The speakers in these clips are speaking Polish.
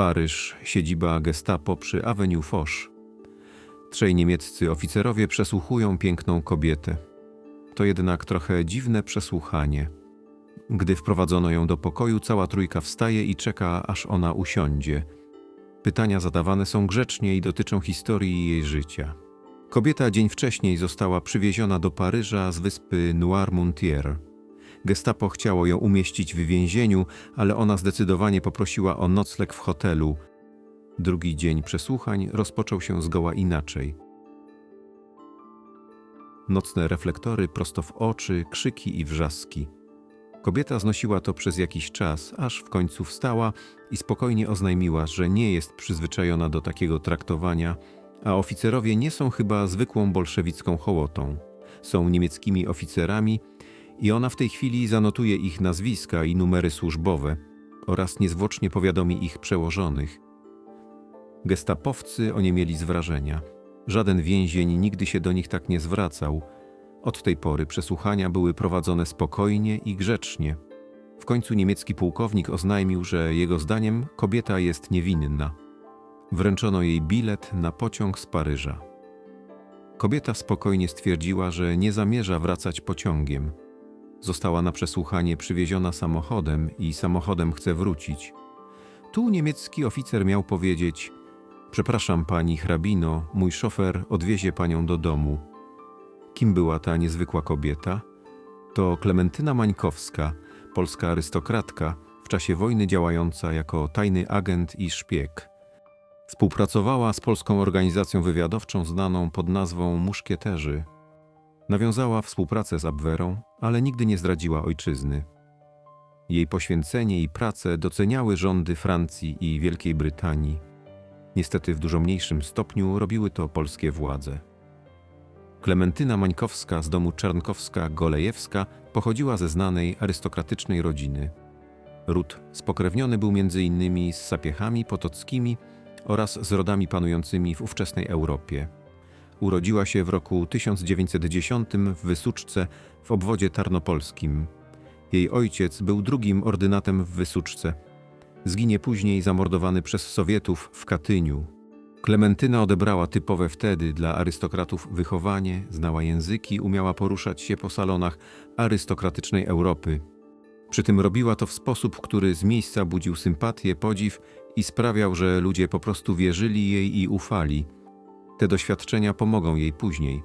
Paryż, siedziba gestapo przy Avenue Foch. Trzej niemieccy oficerowie przesłuchują piękną kobietę. To jednak trochę dziwne przesłuchanie. Gdy wprowadzono ją do pokoju, cała trójka wstaje i czeka, aż ona usiądzie. Pytania zadawane są grzecznie i dotyczą historii jej życia. Kobieta dzień wcześniej została przywieziona do Paryża z wyspy Noirmoutier. Gestapo chciało ją umieścić w więzieniu, ale ona zdecydowanie poprosiła o nocleg w hotelu. Drugi dzień przesłuchań rozpoczął się zgoła inaczej. Nocne reflektory prosto w oczy, krzyki i wrzaski. Kobieta znosiła to przez jakiś czas, aż w końcu wstała i spokojnie oznajmiła, że nie jest przyzwyczajona do takiego traktowania, a oficerowie nie są chyba zwykłą bolszewicką hołotą. Są niemieckimi oficerami i ona w tej chwili zanotuje ich nazwiska i numery służbowe oraz niezwłocznie powiadomi ich przełożonych. Gestapowcy oniemieli z wrażenia. Żaden więzień nigdy się do nich tak nie zwracał. Od tej pory przesłuchania były prowadzone spokojnie i grzecznie. W końcu niemiecki pułkownik oznajmił, że jego zdaniem kobieta jest niewinna. Wręczono jej bilet na pociąg z Paryża. Kobieta spokojnie stwierdziła, że nie zamierza wracać pociągiem. Została na przesłuchanie przywieziona samochodem i samochodem chce wrócić. Tu niemiecki oficer miał powiedzieć: Przepraszam pani hrabino, mój szofer odwiezie panią do domu. Kim była ta niezwykła kobieta? To Klementyna Mańkowska, polska arystokratka, w czasie wojny działająca jako tajny agent i szpieg. Współpracowała z polską organizacją wywiadowczą znaną pod nazwą Muszkieterzy. Nawiązała współpracę z Abwerą, ale nigdy nie zdradziła ojczyzny. Jej poświęcenie i pracę doceniały rządy Francji i Wielkiej Brytanii. Niestety w dużo mniejszym stopniu robiły to polskie władze. Klementyna Mańkowska z domu Czarnkowska-Golejewska pochodziła ze znanej arystokratycznej rodziny. Ród spokrewniony był m.in. z sapiechami potockimi oraz z rodami panującymi w ówczesnej Europie. Urodziła się w roku 1910 w Wysuczce w obwodzie tarnopolskim. Jej ojciec był drugim ordynatem w Wysuczce. Zginie później zamordowany przez Sowietów w Katyniu. Klementyna odebrała typowe wtedy dla arystokratów wychowanie, znała języki, umiała poruszać się po salonach arystokratycznej Europy. Przy tym robiła to w sposób, który z miejsca budził sympatię, podziw i sprawiał, że ludzie po prostu wierzyli jej i ufali. Te doświadczenia pomogą jej później.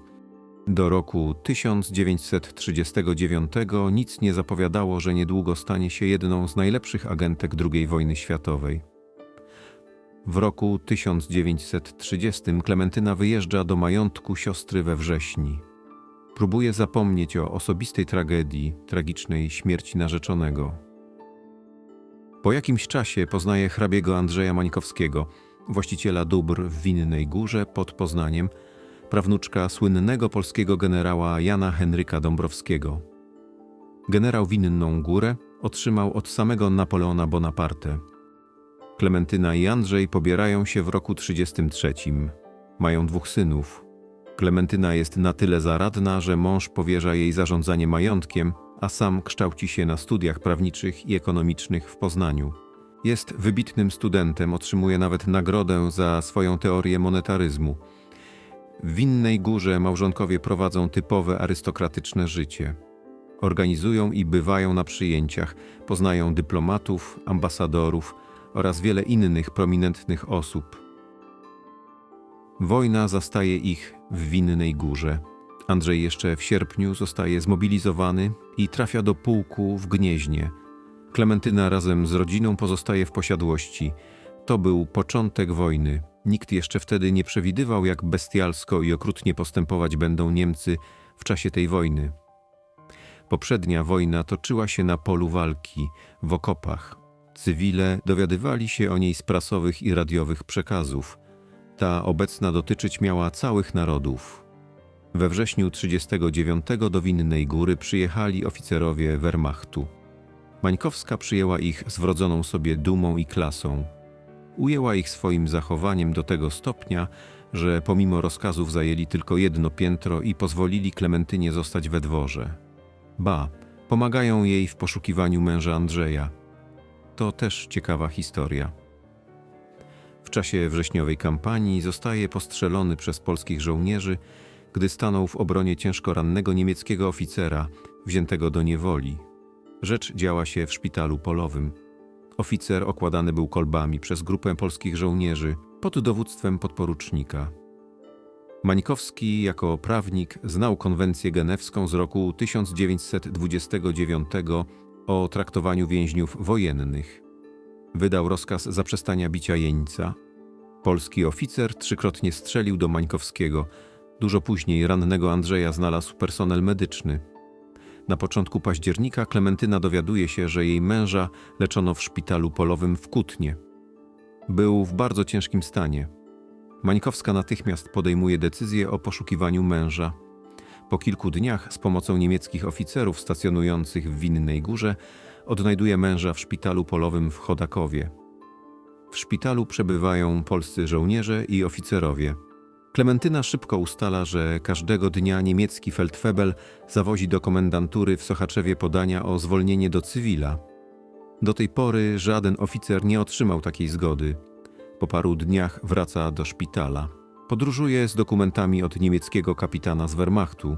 Do roku 1939 nic nie zapowiadało, że niedługo stanie się jedną z najlepszych agentek II wojny światowej. W roku 1930 Klementyna wyjeżdża do majątku siostry we wrześni. Próbuje zapomnieć o osobistej tragedii, tragicznej śmierci narzeczonego. Po jakimś czasie poznaje hrabiego Andrzeja Mańkowskiego, właściciela dóbr w Winnej Górze pod Poznaniem, prawnuczka słynnego polskiego generała Jana Henryka Dąbrowskiego. Generał Winną Górę otrzymał od samego Napoleona Bonaparte. Klementyna i Andrzej pobierają się w roku 33. Mają dwóch synów. Klementyna jest na tyle zaradna, że mąż powierza jej zarządzanie majątkiem, a sam kształci się na studiach prawniczych i ekonomicznych w Poznaniu. Jest wybitnym studentem, otrzymuje nawet nagrodę za swoją teorię monetaryzmu. W Winnej Górze małżonkowie prowadzą typowe arystokratyczne życie. Organizują i bywają na przyjęciach, poznają dyplomatów, ambasadorów oraz wiele innych prominentnych osób. Wojna zastaje ich w Winnej Górze. Andrzej jeszcze w sierpniu zostaje zmobilizowany i trafia do pułku w Gnieźnie. Klementyna razem z rodziną pozostaje w posiadłości. To był początek wojny. Nikt jeszcze wtedy nie przewidywał, jak bestialsko i okrutnie postępować będą Niemcy w czasie tej wojny. Poprzednia wojna toczyła się na polu walki, w okopach. Cywile dowiadywali się o niej z prasowych i radiowych przekazów. Ta obecna dotyczyć miała całych narodów. We wrześniu 1939 do Winnej Góry przyjechali oficerowie Wehrmachtu. Mańkowska przyjęła ich z wrodzoną sobie dumą i klasą. Ujęła ich swoim zachowaniem do tego stopnia, że pomimo rozkazów zajęli tylko jedno piętro i pozwolili Klementynie zostać we dworze. Ba, pomagają jej w poszukiwaniu męża Andrzeja. To też ciekawa historia. W czasie wrześniowej kampanii zostaje postrzelony przez polskich żołnierzy, gdy stanął w obronie ciężko rannego niemieckiego oficera, wziętego do niewoli. Rzecz działa się w szpitalu polowym. Oficer okładany był kolbami przez grupę polskich żołnierzy pod dowództwem podporucznika. Mańkowski jako prawnik znał konwencję genewską z roku 1929 o traktowaniu więźniów wojennych. Wydał rozkaz zaprzestania bicia jeńca. Polski oficer trzykrotnie strzelił do Mańkowskiego. Dużo później rannego Andrzeja znalazł personel medyczny. Na początku października Klementyna dowiaduje się, że jej męża leczono w szpitalu polowym w Kutnie. Był w bardzo ciężkim stanie. Mańkowska natychmiast podejmuje decyzję o poszukiwaniu męża. Po kilku dniach z pomocą niemieckich oficerów stacjonujących w Winnej Górze odnajduje męża w szpitalu polowym w Chodakowie. W szpitalu przebywają polscy żołnierze i oficerowie. Klementyna szybko ustala, że każdego dnia niemiecki feldfebel zawozi do komendantury w Sochaczewie podania o zwolnienie do cywila. Do tej pory żaden oficer nie otrzymał takiej zgody. Po paru dniach wraca do szpitala. Podróżuje z dokumentami od niemieckiego kapitana z Wehrmachtu.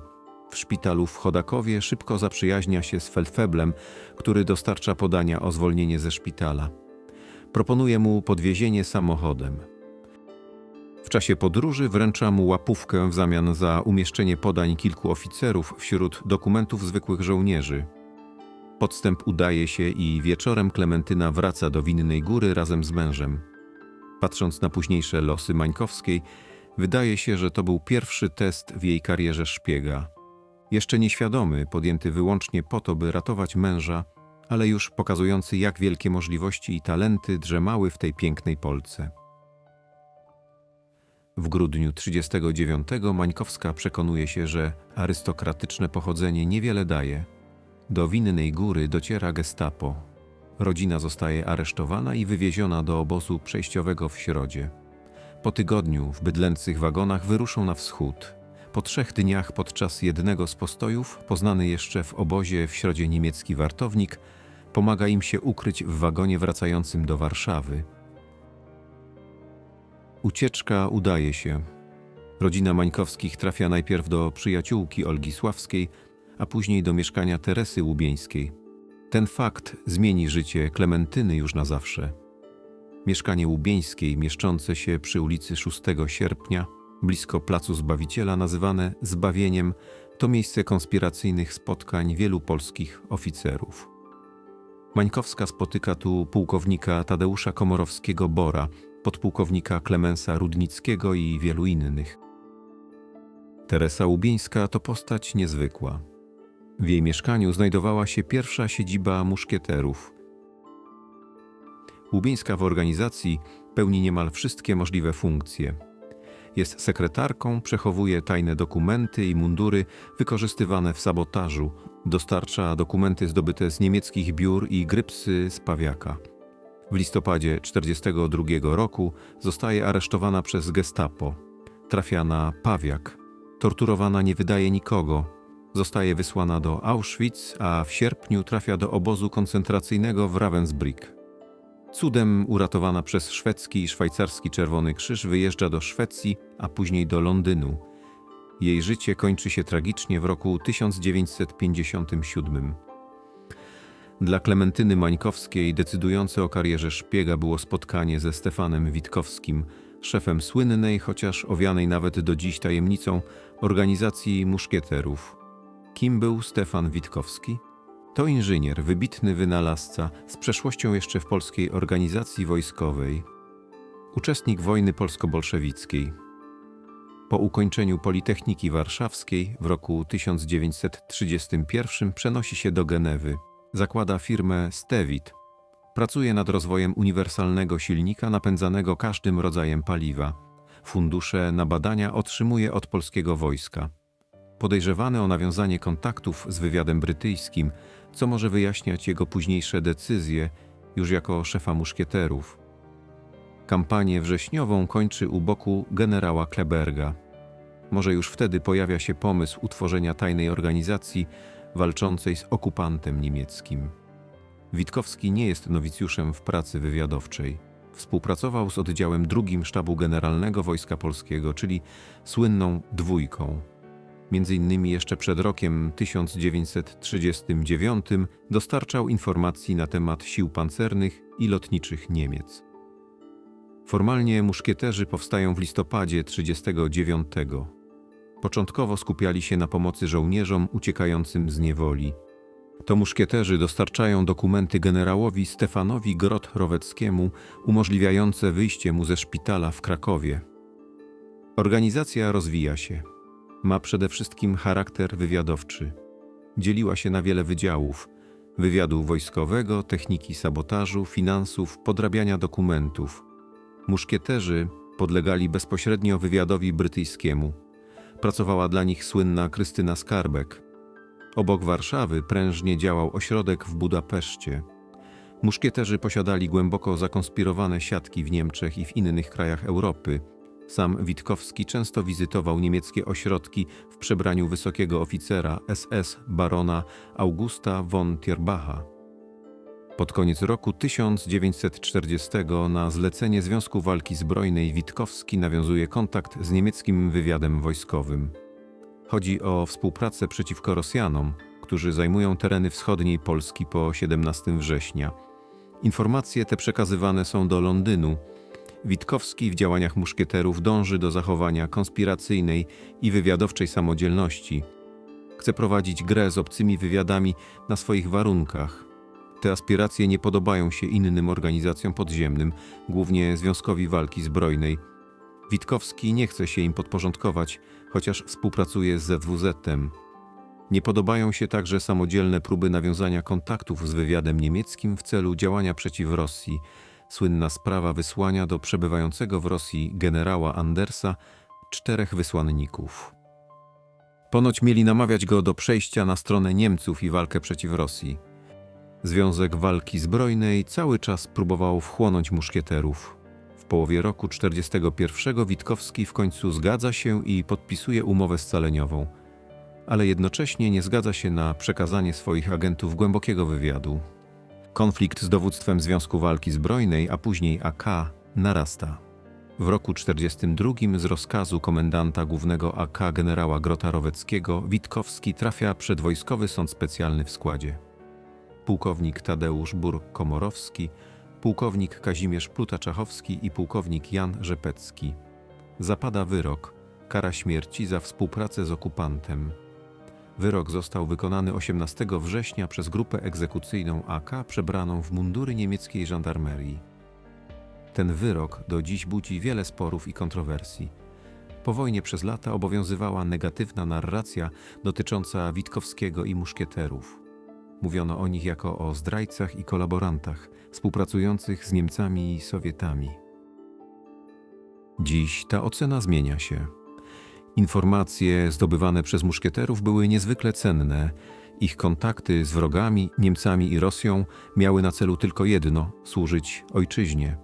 W szpitalu w Chodakowie szybko zaprzyjaźnia się z Feldfeblem, który dostarcza podania o zwolnienie ze szpitala. Proponuje mu podwiezienie samochodem. W czasie podróży wręcza mu łapówkę w zamian za umieszczenie podań kilku oficerów wśród dokumentów zwykłych żołnierzy. Podstęp udaje się i wieczorem Klementyna wraca do Winnej Góry razem z mężem. Patrząc na późniejsze losy Mańkowskiej, wydaje się, że to był pierwszy test w jej karierze szpiega. Jeszcze nieświadomy, podjęty wyłącznie po to, by ratować męża, ale już pokazujący, jak wielkie możliwości i talenty drzemały w tej pięknej Polce. W grudniu 1939 Mańkowska przekonuje się, że arystokratyczne pochodzenie niewiele daje. Do Winnej Góry dociera gestapo. Rodzina zostaje aresztowana i wywieziona do obozu przejściowego w Środzie. Po tygodniu w bydlęcych wagonach wyruszą na wschód. Po trzech dniach podczas jednego z postojów, poznany jeszcze w obozie w Środzie niemiecki wartownik, pomaga im się ukryć w wagonie wracającym do Warszawy. Ucieczka udaje się. Rodzina Mańkowskich trafia najpierw do przyjaciółki Olgi Sławskiej, a później do mieszkania Teresy Łubieńskiej. Ten fakt zmieni życie Klementyny już na zawsze. Mieszkanie Łubieńskiej, mieszczące się przy ulicy 6 sierpnia, blisko Placu Zbawiciela, nazywane Zbawieniem, to miejsce konspiracyjnych spotkań wielu polskich oficerów. Mańkowska spotyka tu pułkownika Tadeusza Komorowskiego-Bora, podpułkownika Klemensa Rudnickiego i wielu innych. Teresa Łubieńska to postać niezwykła. W jej mieszkaniu znajdowała się pierwsza siedziba muszkieterów. Łubieńska w organizacji pełni niemal wszystkie możliwe funkcje. Jest sekretarką, przechowuje tajne dokumenty i mundury wykorzystywane w sabotażu, dostarcza dokumenty zdobyte z niemieckich biur i grypsy z Pawiaka. W listopadzie 1942 roku zostaje aresztowana przez gestapo. Trafia na Pawiak. Torturowana nie wydaje nikogo. Zostaje wysłana do Auschwitz, a w sierpniu trafia do obozu koncentracyjnego w Ravensbrück. Cudem uratowana przez szwedzki i szwajcarski Czerwony Krzyż wyjeżdża do Szwecji, a później do Londynu. Jej życie kończy się tragicznie w roku 1957. Dla Klementyny Mańkowskiej decydujące o karierze szpiega było spotkanie ze Stefanem Witkowskim, szefem słynnej, chociaż owianej nawet do dziś tajemnicą, organizacji muszkieterów. Kim był Stefan Witkowski? To inżynier, wybitny wynalazca z przeszłością jeszcze w polskiej organizacji wojskowej. Uczestnik wojny polsko-bolszewickiej. Po ukończeniu Politechniki Warszawskiej w roku 1931 przenosi się do Genewy. Zakłada firmę Stevit. Pracuje nad rozwojem uniwersalnego silnika napędzanego każdym rodzajem paliwa. Fundusze na badania otrzymuje od polskiego wojska. Podejrzewany o nawiązanie kontaktów z wywiadem brytyjskim, co może wyjaśniać jego późniejsze decyzje już jako szefa muszkieterów. Kampanię wrześniową kończy u boku generała Kleberga. Może już wtedy pojawia się pomysł utworzenia tajnej organizacji walczącej z okupantem niemieckim. Witkowski nie jest nowicjuszem w pracy wywiadowczej. współpracował z oddziałem drugim Sztabu Generalnego Wojska Polskiego, czyli słynną dwójką. Między innymi jeszcze przed rokiem 1939 dostarczał informacji na temat sił pancernych i lotniczych Niemiec. Formalnie muszkieterzy powstają w listopadzie 1939. Początkowo skupiali się na pomocy żołnierzom uciekającym z niewoli. To muszkieterzy dostarczają dokumenty generałowi Stefanowi Grot-Roweckiemu umożliwiające wyjście mu ze szpitala w Krakowie. Organizacja rozwija się. Ma przede wszystkim charakter wywiadowczy. Dzieliła się na wiele wydziałów: wywiadu wojskowego, techniki sabotażu, finansów, podrabiania dokumentów. Muszkieterzy podlegali bezpośrednio wywiadowi brytyjskiemu. Pracowała dla nich słynna Krystyna Skarbek. Obok Warszawy prężnie działał ośrodek w Budapeszcie. Muszkieterzy posiadali głęboko zakonspirowane siatki w Niemczech i w innych krajach Europy. Sam Witkowski często wizytował niemieckie ośrodki w przebraniu wysokiego oficera SS barona Augusta von Tierbacha. Pod koniec roku 1940 na zlecenie Związku Walki Zbrojnej Witkowski nawiązuje kontakt z niemieckim wywiadem wojskowym. Chodzi o współpracę przeciwko Rosjanom, którzy zajmują tereny wschodniej Polski po 17 września. Informacje te przekazywane są do Londynu. Witkowski w działaniach muszkieterów dąży do zachowania konspiracyjnej i wywiadowczej samodzielności. Chce prowadzić grę z obcymi wywiadami na swoich warunkach. Te aspiracje nie podobają się innym organizacjom podziemnym, głównie Związkowi Walki Zbrojnej. Witkowski nie chce się im podporządkować, chociaż współpracuje z ZWZ-em. Nie podobają się także samodzielne próby nawiązania kontaktów z wywiadem niemieckim w celu działania przeciw Rosji. Słynna sprawa wysłania do przebywającego w Rosji generała Andersa czterech wysłanników. Ponoć mieli namawiać go do przejścia na stronę Niemców i walkę przeciw Rosji. Związek Walki Zbrojnej cały czas próbował wchłonąć muszkieterów. W połowie roku 1941 Witkowski w końcu zgadza się i podpisuje umowę scaleniową, ale jednocześnie nie zgadza się na przekazanie swoich agentów głębokiego wywiadu. Konflikt z dowództwem Związku Walki Zbrojnej, a później AK, narasta. W roku 1942 z rozkazu komendanta głównego AK generała Grota Roweckiego Witkowski trafia przed Wojskowy Sąd Specjalny w składzie pułkownik Tadeusz Bur-Komorowski, pułkownik Kazimierz Pluta-Czachowski i pułkownik Jan Rzepecki. Zapada wyrok, kara śmierci za współpracę z okupantem. Wyrok został wykonany 18 września przez grupę egzekucyjną AK przebraną w mundury niemieckiej żandarmerii. Ten wyrok do dziś budzi wiele sporów i kontrowersji. Po wojnie przez lata obowiązywała negatywna narracja dotycząca Witkowskiego i muszkieterów. Mówiono o nich jako o zdrajcach i kolaborantach współpracujących z Niemcami i Sowietami. Dziś ta ocena zmienia się. Informacje zdobywane przez muszkieterów były niezwykle cenne. Ich kontakty z wrogami, Niemcami i Rosją miały na celu tylko jedno służyć ojczyźnie.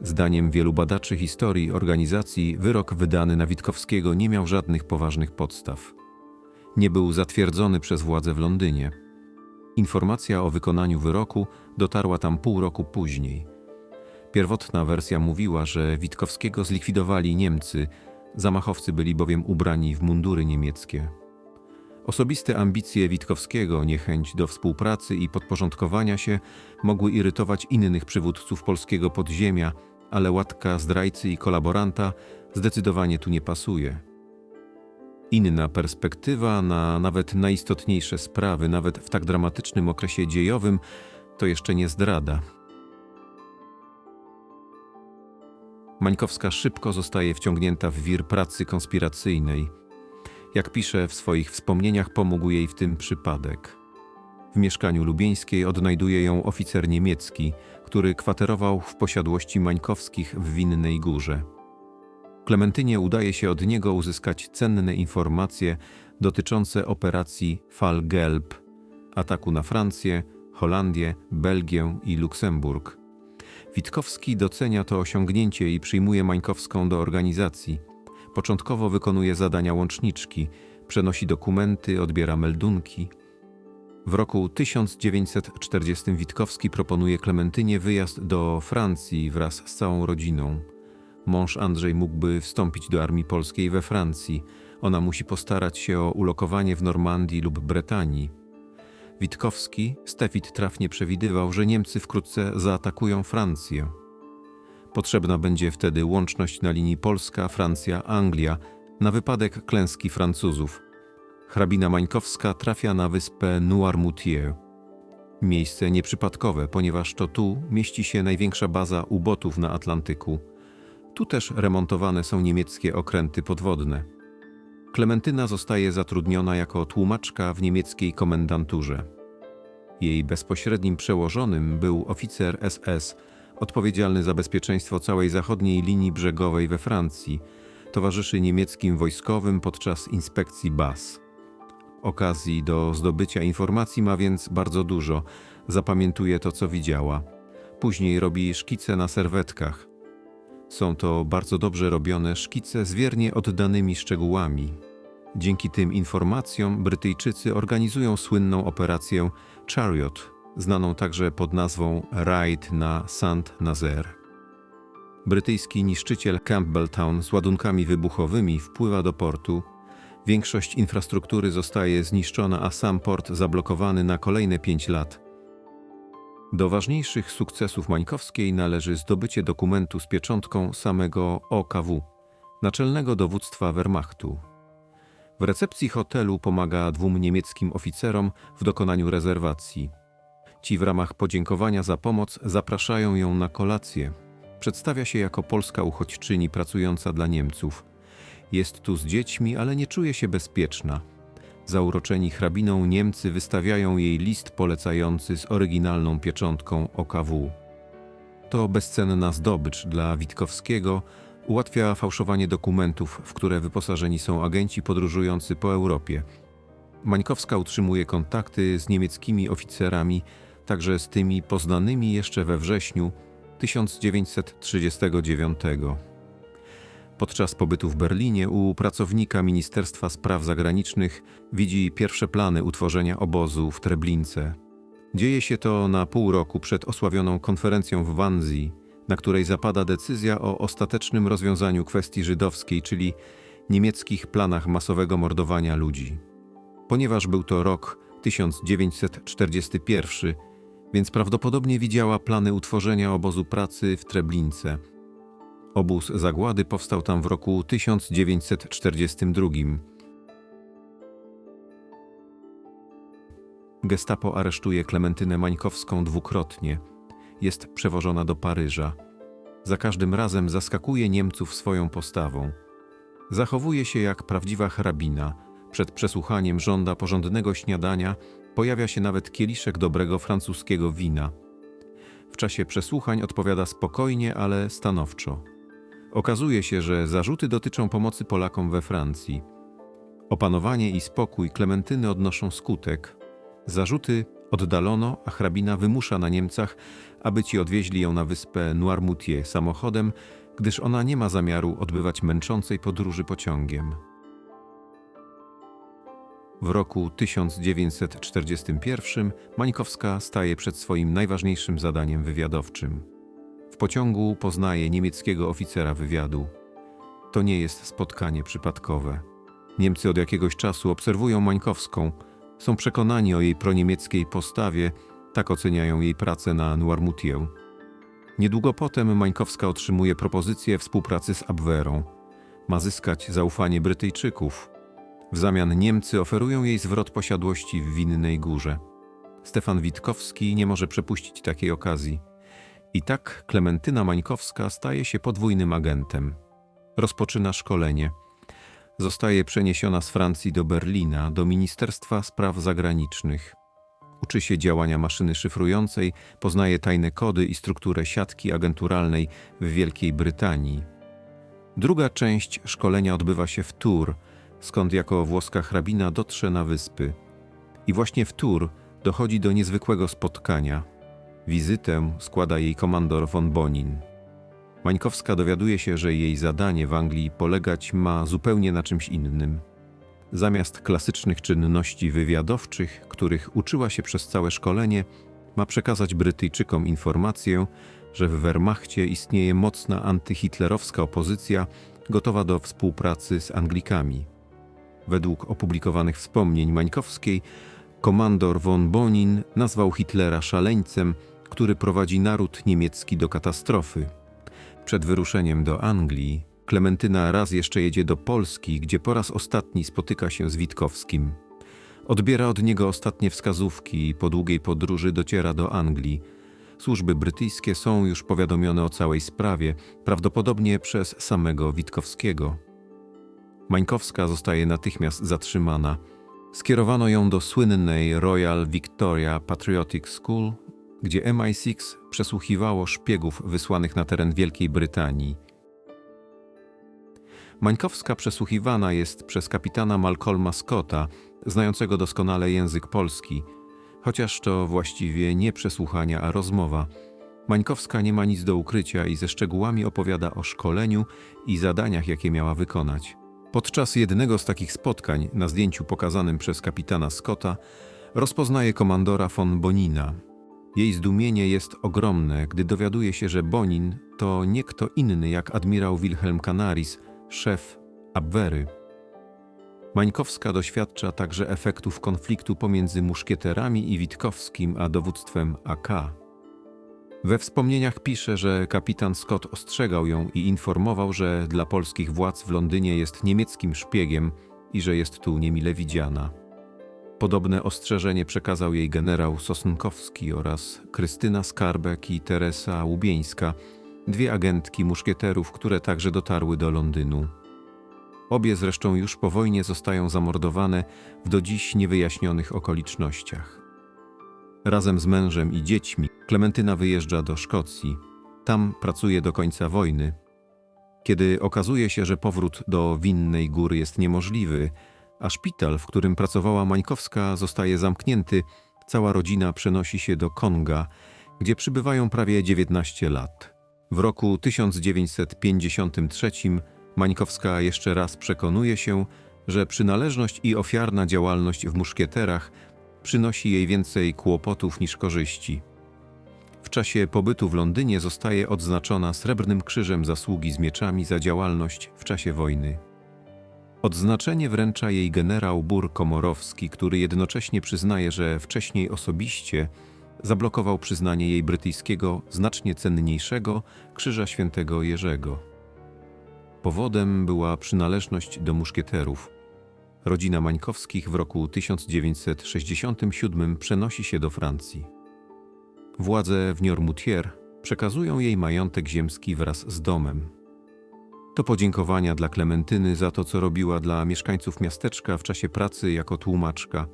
Zdaniem wielu badaczy historii organizacji, wyrok wydany na Witkowskiego nie miał żadnych poważnych podstaw. Nie był zatwierdzony przez władze w Londynie. Informacja o wykonaniu wyroku dotarła tam pół roku później. Pierwotna wersja mówiła, że Witkowskiego zlikwidowali Niemcy, zamachowcy byli bowiem ubrani w mundury niemieckie. Osobiste ambicje Witkowskiego, niechęć do współpracy i podporządkowania się mogły irytować innych przywódców polskiego podziemia, ale łatka zdrajcy i kolaboranta zdecydowanie tu nie pasuje inna perspektywa na nawet najistotniejsze sprawy, nawet w tak dramatycznym okresie dziejowym, to jeszcze nie zdrada. Mańkowska szybko zostaje wciągnięta w wir pracy konspiracyjnej. Jak pisze w swoich wspomnieniach, pomógł jej w tym przypadek. W mieszkaniu lubieńskiej odnajduje ją oficer niemiecki, który kwaterował w posiadłości Mańkowskich w Winnej Górze. Klementynie udaje się od niego uzyskać cenne informacje dotyczące operacji Fall Gelb, ataku na Francję, Holandię, Belgię i Luksemburg. Witkowski docenia to osiągnięcie i przyjmuje Mańkowską do organizacji. Początkowo wykonuje zadania łączniczki, przenosi dokumenty, odbiera meldunki. W roku 1940 Witkowski proponuje Klementynie wyjazd do Francji wraz z całą rodziną. Mąż Andrzej mógłby wstąpić do armii polskiej we Francji. Ona musi postarać się o ulokowanie w Normandii lub Bretanii. Witkowski, Stefit trafnie przewidywał, że Niemcy wkrótce zaatakują Francję. Potrzebna będzie wtedy łączność na linii Polska, Francja, Anglia na wypadek klęski Francuzów. Hrabina Mańkowska trafia na wyspę Noirmoutier. Miejsce nieprzypadkowe, ponieważ to tu mieści się największa baza ubotów na Atlantyku. Tu też remontowane są niemieckie okręty podwodne. Klementyna zostaje zatrudniona jako tłumaczka w niemieckiej komendanturze. Jej bezpośrednim przełożonym był oficer SS, odpowiedzialny za bezpieczeństwo całej zachodniej linii brzegowej we Francji. Towarzyszy niemieckim wojskowym podczas inspekcji baz. Okazji do zdobycia informacji ma więc bardzo dużo. Zapamiętuje to, co widziała. Później robi szkice na serwetkach. Są to bardzo dobrze robione szkice z wiernie oddanymi szczegółami. Dzięki tym informacjom Brytyjczycy organizują słynną operację Chariot, znaną także pod nazwą Raid na Saint-Nazaire. Brytyjski niszczyciel Campbelltown z ładunkami wybuchowymi wpływa do portu. Większość infrastruktury zostaje zniszczona, a sam port zablokowany na kolejne pięć lat. Do ważniejszych sukcesów Mańkowskiej należy zdobycie dokumentu z pieczątką samego OKW, naczelnego dowództwa Wehrmachtu. W recepcji hotelu pomaga dwóm niemieckim oficerom w dokonaniu rezerwacji. Ci w ramach podziękowania za pomoc zapraszają ją na kolację. Przedstawia się jako polska uchodźczyni pracująca dla Niemców. Jest tu z dziećmi, ale nie czuje się bezpieczna. Zauroczeni hrabiną Niemcy wystawiają jej list polecający z oryginalną pieczątką OKW. To bezcenna zdobycz dla Witkowskiego, ułatwia fałszowanie dokumentów, w które wyposażeni są agenci podróżujący po Europie. Mańkowska utrzymuje kontakty z niemieckimi oficerami, także z tymi poznanymi jeszcze we wrześniu 1939. Podczas pobytu w Berlinie u pracownika Ministerstwa Spraw Zagranicznych widzi pierwsze plany utworzenia obozu w Treblince. Dzieje się to na pół roku przed osławioną konferencją w Wannsee, na której zapada decyzja o ostatecznym rozwiązaniu kwestii żydowskiej, czyli niemieckich planach masowego mordowania ludzi. Ponieważ był to rok 1941, więc prawdopodobnie widziała plany utworzenia obozu pracy w Treblince. Obóz zagłady powstał tam w roku 1942. Gestapo aresztuje Klementynę Mańkowską dwukrotnie. Jest przewożona do Paryża. Za każdym razem zaskakuje Niemców swoją postawą. Zachowuje się jak prawdziwa hrabina. Przed przesłuchaniem żąda porządnego śniadania, pojawia się nawet kieliszek dobrego francuskiego wina. W czasie przesłuchań odpowiada spokojnie, ale stanowczo. Okazuje się, że zarzuty dotyczą pomocy Polakom we Francji. Opanowanie i spokój Klementyny odnoszą skutek. Zarzuty oddalono, a hrabina wymusza na Niemcach, aby ci odwieźli ją na wyspę Noirmoutier samochodem, gdyż ona nie ma zamiaru odbywać męczącej podróży pociągiem. W roku 1941 Mańkowska staje przed swoim najważniejszym zadaniem wywiadowczym. W pociągu poznaje niemieckiego oficera wywiadu. To nie jest spotkanie przypadkowe. Niemcy od jakiegoś czasu obserwują Mańkowską, są przekonani o jej proniemieckiej postawie, tak oceniają jej pracę na Noirmoutier. Niedługo potem Mańkowska otrzymuje propozycję współpracy z Abwehrą. Ma zyskać zaufanie Brytyjczyków. W zamian Niemcy oferują jej zwrot posiadłości w Winnej Górze. Stefan Witkowski nie może przepuścić takiej okazji. I tak Klementyna Mańkowska staje się podwójnym agentem. Rozpoczyna szkolenie. Zostaje przeniesiona z Francji do Berlina, do Ministerstwa Spraw Zagranicznych. Uczy się działania maszyny szyfrującej, poznaje tajne kody i strukturę siatki agenturalnej w Wielkiej Brytanii. Druga część szkolenia odbywa się w Tours, skąd jako włoska hrabina dotrze na wyspy. I właśnie w Tours dochodzi do niezwykłego spotkania. Wizytę składa jej komandor von Bonin. Mańkowska dowiaduje się, że jej zadanie w Anglii polegać ma zupełnie na czymś innym. Zamiast klasycznych czynności wywiadowczych, których uczyła się przez całe szkolenie, ma przekazać Brytyjczykom informację, że w Wehrmachcie istnieje mocna antyhitlerowska opozycja gotowa do współpracy z Anglikami. Według opublikowanych wspomnień Mańkowskiej, komandor von Bonin nazwał Hitlera szaleńcem, który prowadzi naród niemiecki do katastrofy. Przed wyruszeniem do Anglii, Klementyna raz jeszcze jedzie do Polski, gdzie po raz ostatni spotyka się z Witkowskim. Odbiera od niego ostatnie wskazówki i po długiej podróży dociera do Anglii. Służby brytyjskie są już powiadomione o całej sprawie, prawdopodobnie przez samego Witkowskiego. Mańkowska zostaje natychmiast zatrzymana. Skierowano ją do słynnej Royal Victoria Patriotic School, gdzie MI6 przesłuchiwało szpiegów wysłanych na teren Wielkiej Brytanii. Mańkowska przesłuchiwana jest przez kapitana Malcolma Scotta, znającego doskonale język polski, chociaż to właściwie nie przesłuchania, a rozmowa. Mańkowska nie ma nic do ukrycia i ze szczegółami opowiada o szkoleniu i zadaniach, jakie miała wykonać. Podczas jednego z takich spotkań, na zdjęciu pokazanym przez kapitana Scotta, rozpoznaje komandora von Bonina. Jej zdumienie jest ogromne, gdy dowiaduje się, że Bonin to nie kto inny jak admirał Wilhelm Canaris, szef Abwehry. Mańkowska doświadcza także efektów konfliktu pomiędzy muszkieterami i Witkowskim a dowództwem AK. We wspomnieniach pisze, że kapitan Scott ostrzegał ją i informował, że dla polskich władz w Londynie jest niemieckim szpiegiem i że jest tu niemile widziana. Podobne ostrzeżenie przekazał jej generał Sosnkowski oraz Krystyna Skarbek i Teresa Łubieńska, dwie agentki muszkieterów, które także dotarły do Londynu. Obie zresztą już po wojnie zostają zamordowane w do dziś niewyjaśnionych okolicznościach. Razem z mężem i dziećmi Klementyna wyjeżdża do Szkocji. Tam pracuje do końca wojny. Kiedy okazuje się, że powrót do Winnej Góry jest niemożliwy, a szpital, w którym pracowała Mańkowska, zostaje zamknięty, cała rodzina przenosi się do Konga, gdzie przybywają prawie 19 lat. W roku 1953 Mańkowska jeszcze raz przekonuje się, że przynależność i ofiarna działalność w muszkieterach przynosi jej więcej kłopotów niż korzyści. W czasie pobytu w Londynie zostaje odznaczona Srebrnym Krzyżem Zasługi z Mieczami za działalność w czasie wojny. Odznaczenie wręcza jej generał Bur Komorowski, który jednocześnie przyznaje, że wcześniej osobiście zablokował przyznanie jej brytyjskiego, znacznie cenniejszego Krzyża Świętego Jerzego. Powodem była przynależność do muszkieterów. Rodzina Mańkowskich w roku 1967 przenosi się do Francji. Władze w Niormutier przekazują jej majątek ziemski wraz z domem. To podziękowania dla Klementyny za to, co robiła dla mieszkańców miasteczka w czasie pracy jako tłumaczka.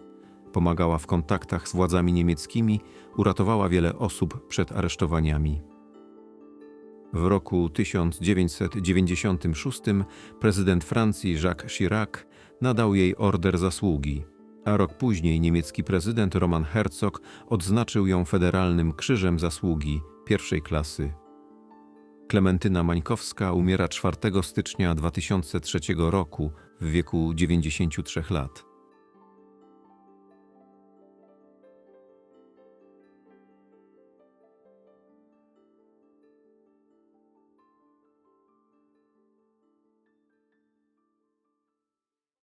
Pomagała w kontaktach z władzami niemieckimi, uratowała wiele osób przed aresztowaniami. W roku 1996 prezydent Francji Jacques Chirac nadał jej Order Zasługi, a rok później niemiecki prezydent Roman Herzog odznaczył ją Federalnym Krzyżem Zasługi pierwszej klasy. Klementyna Mańkowska umiera 4 stycznia 2003 roku w wieku 93 lat.